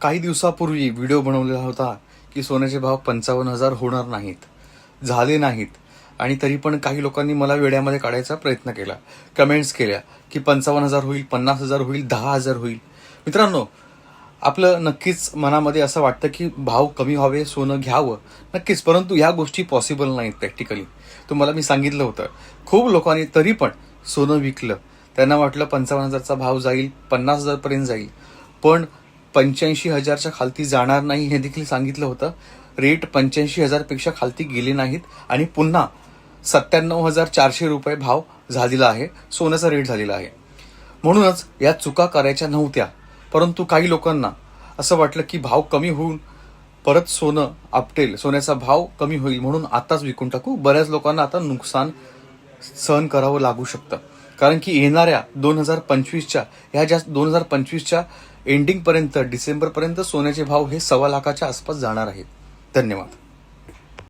काही दिवसापूर्वी व्हिडिओ बनवलेला होता की सोन्याचे भाव पंचावन्न हजार होणार नाहीत झाले नाहीत. आणि तरी पण काही लोकांनी मला वेड्यामध्ये काढायचा प्रयत्न केला. कमेंट्स केल्या की पंचावन्न हजार होईल पन्नास हजार होईल दहा हजार होईल. मित्रांनो आपलं नक्कीच मनामध्ये असं वाटतं की भाव कमी व्हावे सोनं घ्यावं. नक्कीच परंतु ह्या गोष्टी पॉसिबल नाहीत प्रॅक्टिकली तुम्हाला मी सांगितलं होतं. खूप लोकांनी तरी पण सोनं विकलं. त्यांना वाटलं पंचावन्न हजारचा भाव जाईल पन्नास हजारपर्यंत जाईल. पण पंच्याऐंशी हजारच्या खालती जाणार नाही हे देखील सांगितलं होतं. रेट पंच्याऐंशी हजारपेक्षा खालती गेले नाहीत आणि पुन्हा सत्त्याण्णव हजार चारशे रुपये भाव झालेला आहे. सोन्याचा रेट झालेला आहे. म्हणूनच या चुका करायच्या नव्हत्या. परंतु काही लोकांना असं वाटलं की भाव कमी होऊन परत सोनं आपटेल सोन्याचा भाव कमी होईल म्हणून आताच विकून टाकू. बऱ्याच लोकांना आता नुकसान सहन करावं लागू शकतं. कारण की येणाऱ्या दोन हजार पंचवीसच्या ह्या ज्या दोन हजार पंचवीसच्या एंडिंगपर्यंत डिसेंबरपर्यंत सोन्याचे भाव हे सव्वा लाखाच्या आसपास जाणार आहेत. धन्यवाद.